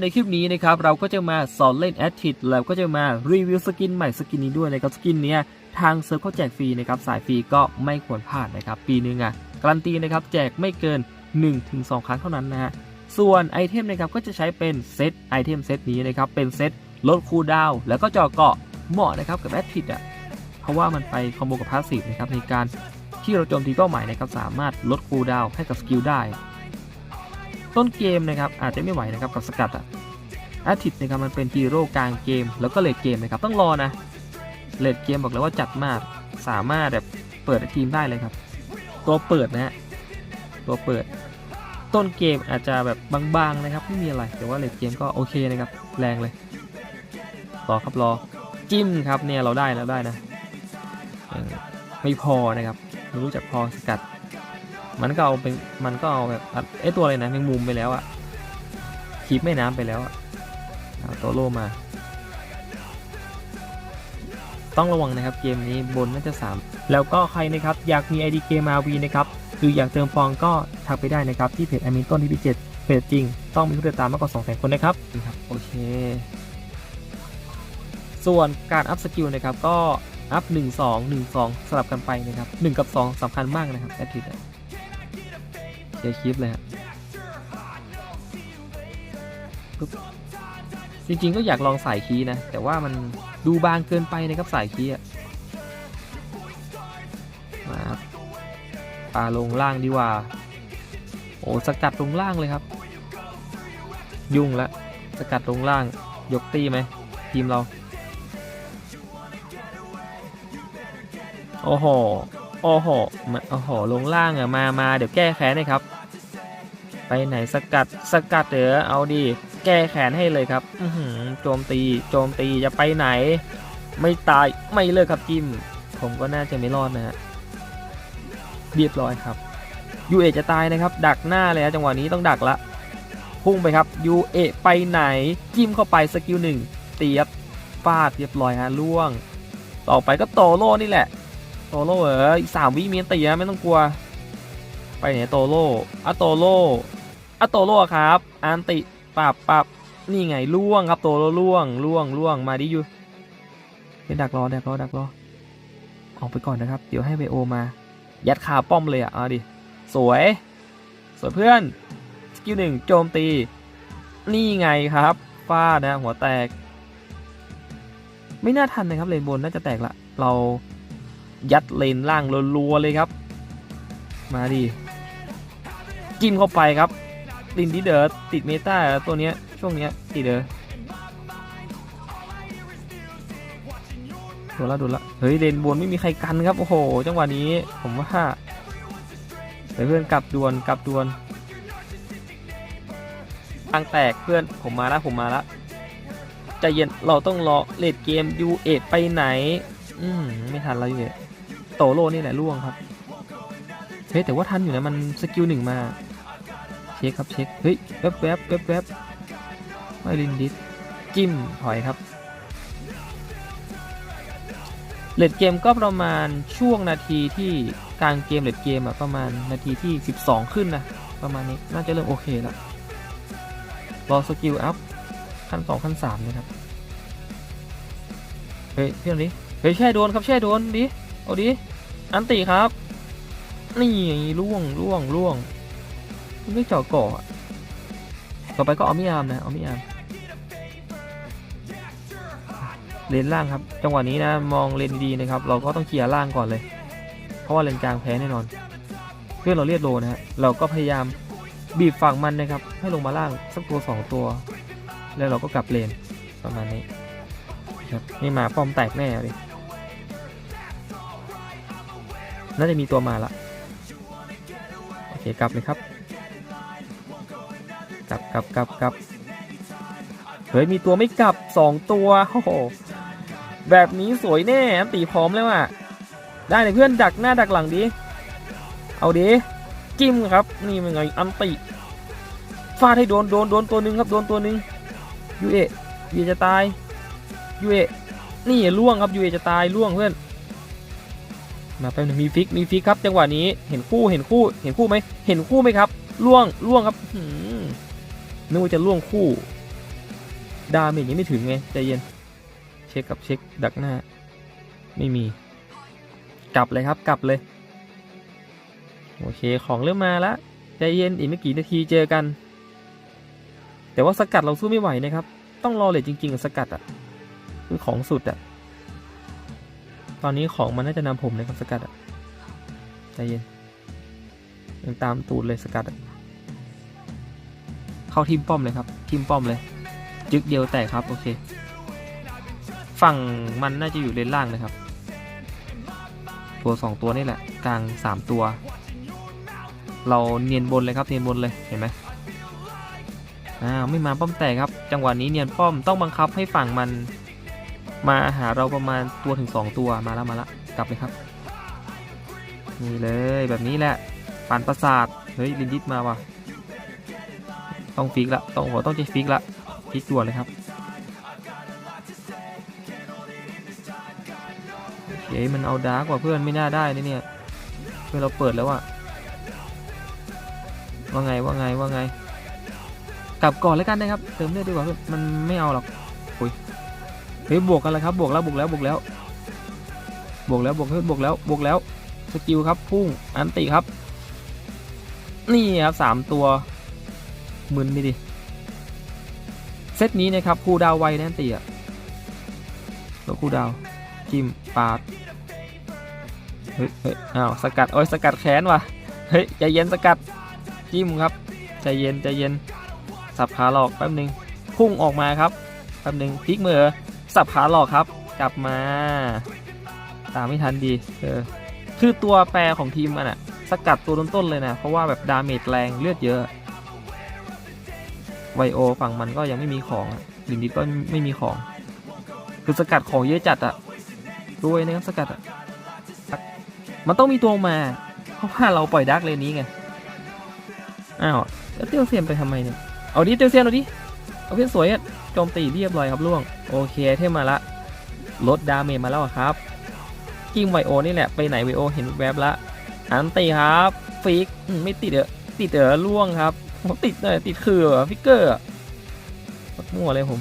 ในคลิปนี้นะครับเราก็จะมาสอนเล่นแอดทิดแล้วก็จะมารีวิวสกินใหม่สกินนี้ด้วยนะครับสกินเนี้ยทางเซิร์ฟเขาแจกฟรีนะครับสายฟรีก็ไม่ควรพลาดนะครับปีนึงอะการันตีนะครับแจกไม่เกิน 1-2 ครั้งเท่านั้นนะฮะส่วนไอเทมนะครับก็จะใช้เป็นเซตไอเทมเซตนี้นะครับเป็นเซตลดคูลดาวน์แล้วก็จาะเกาะเหมาะนะครับกับแอดทิดอะเพราะว่ามันไปคอมโบกับพาสซีฟนะครับในการที่เราโจมตีเป้าหมายนะครับสามารถลดคูลดาวน์ให้กับสกิลได้ ต้นเกมนะครับอาจจะไม่ไหวนะครับกับสกัดอะอาทิตย์นะครับมันเป็นฮีโร่กลางเกม แล้วก็เลดเกมนะครับต้องรอนะเลดเกมบอกเลยว่าจัดมากสามารถแบบเปิดทีมได้เลยครับ ตัวเปิดนะฮะตัวเปิด ต้นเกมอาจจะแบบบางๆนะครับไม่มีอะไรแต่ว่าเลดเกมก็โอเคนะครับแรงเลยรอครับรอจิ้มครับเนี่ยเราได้แล้วได้นะไม่พอนะครับไม่รู้จักพอสกัด มันก็เอาเป็นมันก็เอาแบบอัดไอตัวอะไรนะแมงมุมไปแล้วอะคีบแม่น้ำไปแล้วอะเอาตัวโลมา ต้องระวังนะครับเกมนี้บนน่าจะ 3 แล้วก็ใครนะครับอยากมี ID เกม RV นะครับหรืออยากเติมฟองก็ทักไปได้นะครับ ที่เพจแอมินต้นที่พิเจ็ดเพจจริง ต้องมีผู้ติดตามมากกว่า2 0 0 0 0คนนะครับครับโอเค ส่วนการอัพสกิลนะครับก็อัพ 1 2 1 2 สลับกันไปนะครับ 1 กับ 2สำคัญมากนะครับแอดทิด เชียร์คลิปเลยฮะปึ๊บจริงๆก็อยากลองสายคีย์นะ แต่ว่ามันดูบางเกินไปนะครับสายคีย์อะมาครับปาลงล่างดีกว่า โอ้สกัดลงล่างเลยครับ ยุ่งละสกัดลงล่างยกตีไหมทีมเรา โอ้โห โอ้โหมาโอ้โห ลงล่างอะมามาเดี๋ยวแก้แค้นให้ครับ ไปไหนสกัด สกัดเดี๋ยวเอาดี แก้แค้นให้เลยครับ อือหือโจมตี โจมตี จะไปไหน ไม่ตาย ไม่เลิกครับจิม ผมก็น่าจะไม่รอดนะฮะ เรียบร้อยครับ ยูเอจะตายนะครับ ดักหน้าเลยฮะจังหวะนี้ต้องดักละ พุ่งไปครับ ยูเอไปไหน จิ้มเข้าไปสกิลหนึ่งเตียบฟาดเรียบร้อยฮะล่วง ต่อไปก็โตโรนี่แหละ โตโร่เอออีกสามวิมีนตีนะไม่ต้องกลัว ไปไหนโตโร่อะโตโร่อะโตโร่ครับอันติปับปับนี่ไงล่วงครับโตโร่ล่วงล่วงล่วงมาดิยูเป็นดักรอดักรอดักรอออกไปก่อนนะครับ เดี๋ยวให้ไบโอมา ยัดขาป้อมเลยอะเอาดิสวย สวยเพื่อนสกิลหนึ่งโจมตี นี่ไงครับฟาดนะหัวแตก ไม่น่าทันนะครับเลนบนน่าจะแตกละ เรา ยัดเลนล่างรัวๆเลยครับ มาดิจิ้มเข้าไปครับลินดิเดอร์ติดเมตาตัวเนี้ยช่วงเนี้ยติดเดอร์โดนละโดนละเฮ้ยเลนบนไม่มีใครกันครับ โอ้โห จังหวะนี้ผมว่าเดี๋ยวเพื่อนกลับดวนกลับดวนทางแตกเพื่อนผมมาล้วผมมาล้วใจเย็นเราต้องรอเลดเกมยูเอไปไหน อืมไม่ทันแล้วยูเอ โตโร่นี่แหละล่วงครับเฮ้ยแต่ว่าทันอยู่นะมันสกิลหนึ่งมา เช็คครับเช็คเฮ้ยแวบแวบแวบแวบไม่ลินดิสจิ้มถอยครับเลดเกมก็ประมาณช่วงนาทีที่กลางเกมเลดเกมอะประมาณนาทีที่ 12 ขึ้นนะประมาณนี้น่าจะเริ่มโอเคแล้วรอสกิลอัพขั้น2ขั้น3นะครับ เฮ้ยเพื่อนดิเฮ้ยแช่โดนครับแช่โดนดิ เอาดิ อันตีครับ นี่ล่วงล่วงล่วงไม่เจาะเกาะอต่อไปก็เอามิยามนะเอามิยามเลนล่างครับ จังหวะนี้นะมองเลนดีนะครับ เราก็ต้องเคลียร์ล่างก่อนเลย เพราะว่าเลนกลางแพ้แน่นอน เพื่อนเราเรียกโลนะฮะเราก็พยายามบีบฝั่งมันนะครับ ให้ลงมาล่างสักตัวสองตัว แล้วเราก็กลับเลนประมาณนี้ครับนี่มาป้อมแตกแน่เลย น่าจะมีตัวมาละโอเคกลับเลยครับกลับกลับกลับกลับเฮ้ยมีตัวไม่กลับสองตัวโอ้โหแบบนี้สวยแน่อันตีพร้อมแล้วอะได้เลยเพื่อนดักหน้าดักหลังดิเอาดิจิ้มครับ นี่มันไงอันติฟาดให้โดนโดนโดนตัวหนึ่งครับโดนตัวหนึ่งยูเอยูเอจะตายยูเอนี่ล่วงครับยูเอจะตายล่วงเพื่อน มาแป๊บนึงมีฟิกมีฟิกครับจังหวะนี้เห็นคู่เห็นคู่เห็นคู่ไหมเห็นคู่ไหมครับล่วงล่วงครับนึกว่าจะล่วงคู่ดาเมจยังไม่ถึงไงใจเย็นเช็คกับเช็คดักหน้า ไม่มี กลับเลยครับกลับเลย โอเคของเริ่มมาแล้วใจเย็นอีกไม่กี่นาทีเจอกัน แต่ว่าสกัดเราสู้ไม่ไหวนะครับ ต้องรอเลยจริง ๆ สกัดอะคือของสุดอะ อนนี้ของมันน่าจะนำผมเลยครับสกัดอะใจเย็น ยังตามตูดเลยสกัดอะเข้าทีมป้อมเลยครับทีมป้อมเลย จึกเดียวแตกครับโอเค ฝั่งมันน่าจะอยู่เลนล่างนะครับ ตัวสองตัวนี่แหละ กลางสามตัว เราเนียนบนเลยครับเนียนบนเลยเห็นไหมอ้าวไม่มาป้อมแตกครับ จังหวะนี้เนียนป้อมต้องบังคับให้ฝั่งมัน มาหาเราประมาณตัวถึงสองตัวมาแล้วมาล้วกลับเลยครับ นี่เลยแบบนี้แหละปั่นประสาทเฮ้ยลินดิสมาว่ะต้องฟิกละต้องหัวต้องใจฟิกละฟิกด่วนเลยครับโอเคมันเอาดาร์กว่าเพื่อนไม่น่าได้นะเนี่ยเพื่อนเราเปิดแล้วอะว่าไงว่าไงว่าไง กลับก่อนแล้วกันนะครับ เติมเลือดดีกว่าเพื่อนมันไม่เอาหรอกโอ้ย เฮ้ยบวกกันแล้วครับบวกแล้วบวกแล้วบวกแล้วบวกแล้วบวกเพื่อนบวกแล้วบวกแล้วสกิลครับพุ่งอันติครับ นี่ครับสามตัวมึนไม่ดิเซตนี้นะครับคูดาวไวแน่นตีอะตัวคูดาวจิ้มปาดเฮ้ยเฮ้ยอ้าวสกัดโอ้ยสกัดแขนว่ะเฮ้ยใจเย็นสกัดจิ้มครับใจเย็นใจเย็นสับขาหลอกแป๊บหนึงพุ่งออกมาครับแป๊บหนึงพลิกมือ สับขาหลอกครับ กลับมา ตามไม่ทันดีเออคือตัวแปรของทีมมันอะสกัดตัวต้นๆเลยนะ เพราะว่าแบบดาเมจแรงเลือดเยอะไวโอฝั่งมันก็ยังไม่มีของลินดิสก็ไม่มีของ คือสกัดของเยอะจัดอะรวยนะครับสกัดอะมันต้องมีตัวมา เพราะว่าเราปล่อยดักเลนนี้ไง อ้าวแล้วเตียวเซียนไปทำไมเนี่ย เอาดิเตียวเซียนเอาดิ เอาเพื่อนสวยอะ โจมตีเรียบร้อยครับล่วง โอเคเทมมาละลดดาเมจมาแล้วครับ กิ้งไวโอนี่แหละไปไหนไวโอเห็นแวบละ อันตีครับฟิกไม่ติดเออติดเออล่วงครับผมติดเลยติดคือเหรอฟิกเกอร์มั่วเลยผม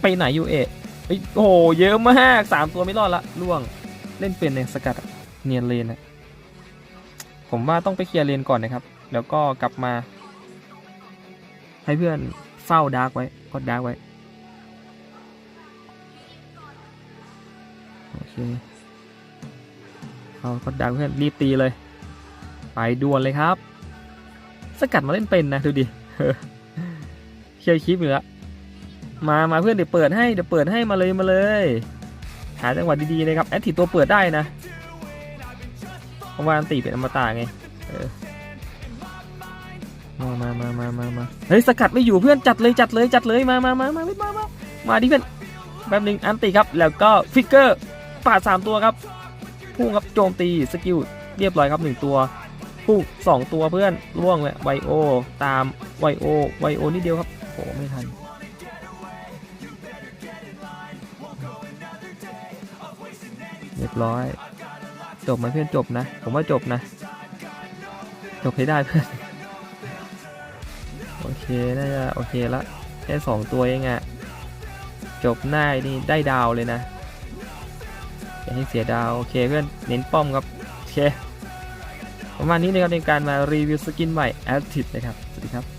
ไปไหนยูเออโอ้โหเยอะมากสามตัวไม่รอดละล่วงเล่นเป็นในสกัดเนียนเลนนะผมว่าต้องไปเคลียร์เลนก่อนนะครับ แล้วก็กลับมา ให้เพื่อน เฝ้าดาร์กไว้กดดาร์กไว้ โอเคเอาก็ดังเพื่อนรีบตีเลย ไปด่วนเลยครับ สกัดมาเล่นเป็นนะ ดูดิเคลียร์คลิปอยู่แล้วมามาเพื่อนเดี๋ยวเปิดให้เดี๋ยวเปิดให้มาเลยมาเลยหาจังหวะดีๆเลยครับแอดทิตัวเปิดได้นะเพราะว่าอันตีเป็นอมตะไงเออ มามามามามามาเฮ้ยสกัดไม่อยู่เพื่อนจัดเลยจัดเลยจัดเลยมามามามามามามาดิเพื่อนแป๊บหนึงอันตีครับ แล้วก็ฟิกเกอร์ปาดสามตัวครับพุ่งครับโจมตีสกิลเรียบร้อยครับหนึ่งตัวพุ่งสองตัวเพื่อนล่วงเลยไวโอตามไวโอไวโอนิดเดียวครับโอ้ไม่ทันเรียบร้อย จบไหมเพื่อนจบนะ ผมว่าจบนะ จบให้ได้เพื่อน โอเค น่าจะโอเคละ แค่สองตัวเองอะจบหน้านี่ได้ดาวเลยนะ อย่าให้เสียดาว โอเคเพื่อน เน้นป้อมครับ โอเค ประมาณนี้นะครับในการมารีวิวสกินใหม่แอดทิดนะครับ สวัสดีครับ